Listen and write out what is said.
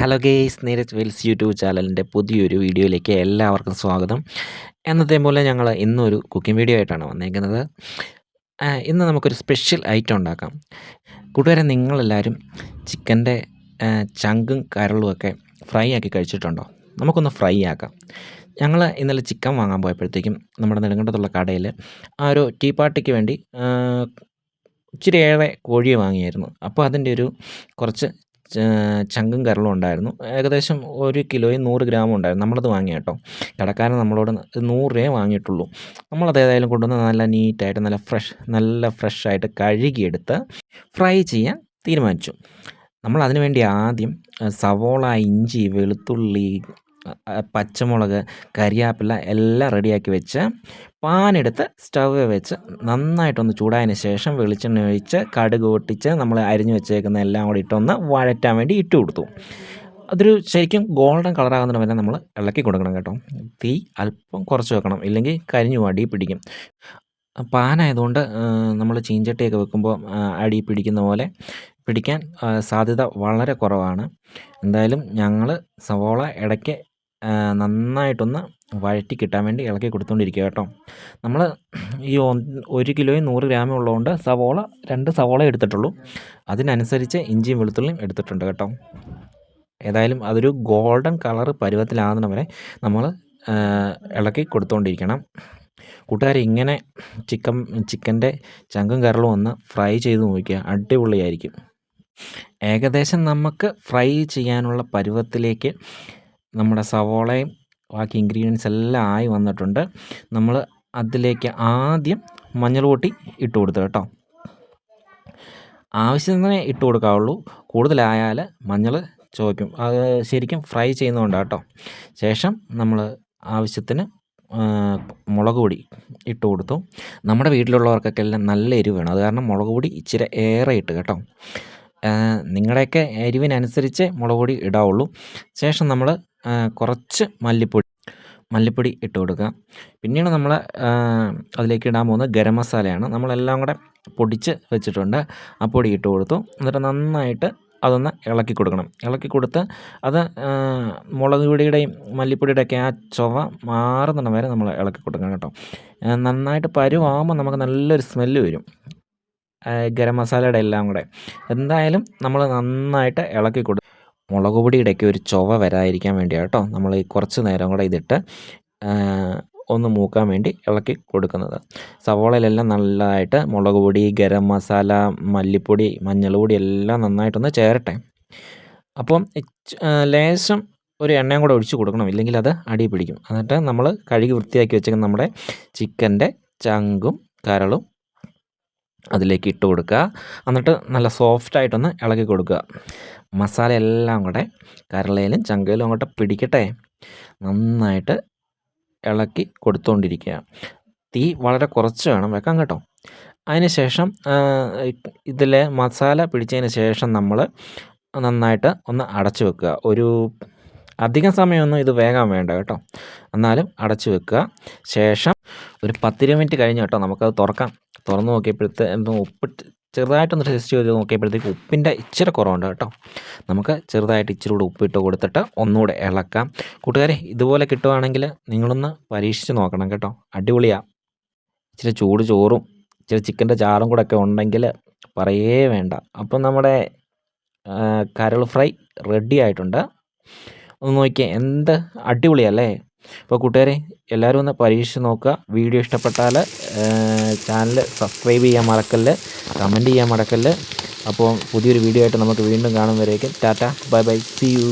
Hello guys Neeraj Wells YouTube ചാനലിന്റെ പുതിയൊരു വീഡിയോയിലേക്ക് എല്ലാവർക്കും സ്വാഗതം. എന്നത്തെ പോലെ ഞങ്ങൾ ഇന്നൊരു കുക്കിംഗ് വീഡിയോ ആയിട്ടാണ് വന്നേക്കുന്നത്. ഇന്ന് നമുക്കൊരു സ്പെഷ്യൽ ഐറ്റം ഉണ്ടാക്കാം. കൂട്ടുകാരെ നിങ്ങളെല്ലാവരും ചിക്കന്റെ ചങ്കും കരളും ഒക്കെ ഫ്രൈ ആക്കി കഴിച്ചിട്ടുണ്ടോ? നമുക്കൊന്ന് ഫ്രൈ ആക്കാം. ഞങ്ങൾ ഇന്നലെ ചിക്കൻ വാങ്ങാൻ പോയപ്പോഴത്തേക്കും നമ്മുടെ നെടുങ്കണ്ടത്തുള്ള കടയിൽ ആ ഒരു ടീ പാർട്ടിക്ക് വേണ്ടി ഇച്ചിരിയേറെ കോഴിയെ വാങ്ങിയായിരുന്നു. അപ്പോൾ അതിന്റെ ഒരു കുറച്ച് ചങ്കും കരളും ഉണ്ടായിരുന്നു. ഏകദേശം ഒരു കിലോയും നൂറ് ഗ്രാമും ഉണ്ടായിരുന്നു. നമ്മളത് വാങ്ങി കേട്ടോ. കടക്കാരൻ നമ്മളോട് നൂറ് രൂപയെ വാങ്ങിയിട്ടുള്ളൂ നമ്മളത് ഏതായാലും കൊണ്ടുവന്ന് നല്ല നീറ്റായിട്ട് നല്ല ഫ്രഷ് നല്ല ഫ്രഷായിട്ട് കഴുകിയെടുത്ത് ഫ്രൈ ചെയ്യാൻ തീരുമാനിച്ചു. നമ്മൾ അതിനു വേണ്ടി ആദ്യം സവോള ഇഞ്ചി വെളുത്തുള്ളി പച്ചമുളക് കരിയാപ്പില എല്ലാം റെഡിയാക്കി വെച്ച് പാനെടുത്ത് സ്റ്റവ് വെച്ച് നന്നായിട്ടൊന്ന് ചൂടായതിന് ശേഷം വെളിച്ചെണ്ണ ഒഴിച്ച് കടുക് പൊട്ടിച്ച് നമ്മൾ അരിഞ്ഞു വെച്ചേക്കുന്ന എല്ലാം കൂടി ഇട്ടൊന്ന് വഴറ്റാൻ വേണ്ടി ഇട്ട് കൊടുത്തു. അതൊരു ശരിക്കും ഗോൾഡൻ കളറാകുന്നതിന് വരെ നമ്മൾ ഇളക്കി കൊടുക്കണം കേട്ടോ. തീ അല്പം കുറച്ച് വെക്കണം ഇല്ലെങ്കിൽ കരിഞ്ഞു അടി പിടിക്കും. പാനായതുകൊണ്ട് നമ്മൾ ചീഞ്ചട്ടിയൊക്കെ വെക്കുമ്പോൾ അടി പിടിക്കുന്ന പോലെ പിടിക്കാൻ സാധ്യത വളരെ കുറവാണ്. എന്തായാലും ഞങ്ങൾ സവോള ഇടയ്ക്ക് നന്നായിട്ടൊന്ന് വഴറ്റി കിട്ടാൻ വേണ്ടി ഇളക്കി കൊടുത്തുകൊണ്ടിരിക്കുക കേട്ടോ. നമ്മൾ ഈ ഒരു കിലോയും നൂറ് ഗ്രാമേ ഉള്ളതുകൊണ്ട് സവോള രണ്ട് സവോള എടുത്തിട്ടുള്ളൂ. അതിനനുസരിച്ച് ഇഞ്ചിയും വെളുത്തുള്ളിയും എടുത്തിട്ടുണ്ട് കേട്ടോ. ഏതായാലും അതൊരു ഗോൾഡൻ കളർ പരുവത്തിലാകുന്ന വരെ നമ്മൾ ഇളക്കി കൊടുത്തുകൊണ്ടിരിക്കണം കൂട്ടുകാർ ഇങ്ങനെ ചിക്കൻ ചിക്കന്റെ ചങ്കും കരളും ഒന്ന് ഫ്രൈ ചെയ്ത് നോക്കുക അടിപൊളിയായിരിക്കും. ഏകദേശം നമുക്ക് ഫ്രൈ ചെയ്യാനുള്ള പരുവത്തിലേക്ക് നമ്മുടെ സവോളയും ബാക്കി ഇൻഗ്രീഡിയൻസ് എല്ലാം ആയി വന്നിട്ടുണ്ട്. നമ്മൾ അതിലേക്ക് ആദ്യം മഞ്ഞൾ പൊട്ടി ഇട്ട് കൊടുത്തു കേട്ടോ. ആവശ്യത്തിന് ഇട്ട് കൊടുക്കാവുള്ളൂ. കൂടുതലായാൽ മഞ്ഞൾ ചോദിക്കും അത് ശരിക്കും ഫ്രൈ ചെയ്യുന്നതുകൊണ്ട് കേട്ടോ. ശേഷം നമ്മൾ ആവശ്യത്തിന് മുളക് പൊടി ഇട്ട് കൊടുത്തു. നമ്മുടെ വീട്ടിലുള്ളവർക്കൊക്കെ എല്ലാം നല്ല എരിവ് വേണം അത് കാരണം മുളക് പൊടി ഇച്ചിരി ഏറെ ഇട്ട് കേട്ടോ. നിങ്ങളുടെയൊക്കെ എരിവിനനുസരിച്ച് മുളക് പൊടി ഇടാവുള്ളൂ. ശേഷം നമ്മൾ കുറച്ച് മല്ലിപ്പൊടി മല്ലിപ്പൊടി ഇട്ട് കൊടുക്കുക. പിന്നീട് നമ്മൾ അതിലേക്ക് ഇടാൻ പോകുന്നത് ഗരം മസാലയാണ്. നമ്മളെല്ലാം കൂടെ പൊടിച്ച് വെച്ചിട്ടുണ്ട്. ആ പൊടി ഇട്ട് കൊടുത്തു. എന്നിട്ട് നന്നായിട്ട് അതൊന്ന് ഇളക്കി കൊടുക്കണം. ഇളക്കി കൊടുത്ത് അത് മുളക് പൊടിയുടെയും മല്ലിപ്പൊടിയുടെയൊക്കെ ആ ചൊവ മാറുന്നിടം വരെ നമ്മൾ ഇളക്കി കൊടുക്കണം കേട്ടോ. നന്നായിട്ട് പരുവാകുമ്പോൾ നമുക്ക് നല്ലൊരു സ്മെല്ല് വരും. ഗരം മസാലയുടെ എല്ലാം കൂടെ. എന്തായാലും നമ്മൾ നന്നായിട്ട് ഇളക്കി കൊടുക്കും മുളക് പൊടിയുടെയൊക്കെ ഒരു ചൊവ വരാതിരിക്കാൻ വേണ്ടിയാണ് കേട്ടോ നമ്മൾ കുറച്ച് നേരം കൂടെ ഇതിട്ട് ഒന്ന് മൂക്കാൻ വേണ്ടി ഇളക്കി കൊടുക്കുന്നത്. സവോളയിലെല്ലാം നല്ലതായിട്ട് മുളക് പൊടി ഗരം മസാല മല്ലിപ്പൊടി മഞ്ഞൾപ്പൊടി എല്ലാം നന്നായിട്ടൊന്ന് ചേരട്ടെ. അപ്പം ലേശം ഒരു എണ്ണയും കൂടെ ഒഴിച്ച് കൊടുക്കണം. ഇല്ലെങ്കിൽ അത് അടി പിടിക്കും. എന്നിട്ട് നമ്മൾ കഴുകി വൃത്തിയാക്കി വെച്ചേക്കുന്ന നമ്മുടെ ചിക്കന്റെ ചങ്കും കരളും അതിലേക്ക് ഇട്ട് കൊടുക്കുക. എന്നിട്ട് നല്ല സോഫ്റ്റായിട്ടൊന്ന് ഇളക്കി കൊടുക്കുക. മസാല എല്ലാം കൂടെ കരളയിലും ചങ്കയിലും അങ്ങോട്ട് പിടിക്കട്ടെ. നന്നായിട്ട് ഇളക്കി കൊടുത്തുകൊണ്ടിരിക്കുക തീ വളരെ കുറച്ച് വേണം വെക്കാൻ കേട്ടോ. അതിന് ശേഷം ഇതിൽ മസാല പിടിച്ചതിന് ശേഷം നമ്മൾ നന്നായിട്ട് ഒന്ന് അടച്ചു വെക്കുക. ഒരു അധികം സമയമൊന്നും ഇത് വേഗം വേണ്ട കേട്ടോ. എന്നാലും അടച്ചു വെക്കുക. ശേഷം ഒരു പത്തിരുപത് മിനിറ്റ് കഴിഞ്ഞ് കേട്ടോ നമുക്കത് തുറക്കാം. തുറന്ന് നോക്കിയപ്പോഴത്തെ ഉപ്പ് ചെറുതായിട്ടൊന്ന് ടേസ്റ്റ് ചെയ്ത് നോക്കിയപ്പോഴത്തേക്ക് ഉപ്പിന്റെ ഇച്ചിരി കുറവുണ്ട് കേട്ടോ. നമുക്ക് ചെറുതായിട്ട് ഇച്ചിരി കൂടെ ഉപ്പിട്ട് കൊടുത്തിട്ട് ഒന്നുകൂടെ ഇളക്കാം. കൂട്ടുകാരെ ഇതുപോലെ കിട്ടുവാണെങ്കിൽ നിങ്ങളൊന്ന് പരീക്ഷിച്ച് നോക്കണം കേട്ടോ. അടിപൊളിയാണ് ഇച്ചിരി ചൂട് ചോറും ഇച്ചിരി ചിക്കന്റെ ചാറും കൂടെ ഒക്കെ ഉണ്ടെങ്കിൽ പറയേ വേണ്ട. അപ്പം നമ്മുടെ കരൾ ഫ്രൈ റെഡി ആയിട്ടുണ്ട്. ഒന്ന് നോക്കിയാൽ എന്ത് അടിപൊളിയല്ലേ? അപ്പോൾ കൂട്ടുകാരെ എല്ലാവരും ഒന്ന് പരീക്ഷിച്ച് നോക്കുക. വീഡിയോ ഇഷ്ടപ്പെട്ടാൽ ചാനൽ സബ്സ്ക്രൈബ് ചെയ്യാൻ മറക്കല്ല് കമന്റ് ചെയ്യാൻ മറക്കല്ല്. അപ്പോൾ പുതിയൊരു വീഡിയോ ആയിട്ട് നമുക്ക് വീണ്ടും കാണും tata bye bye see you.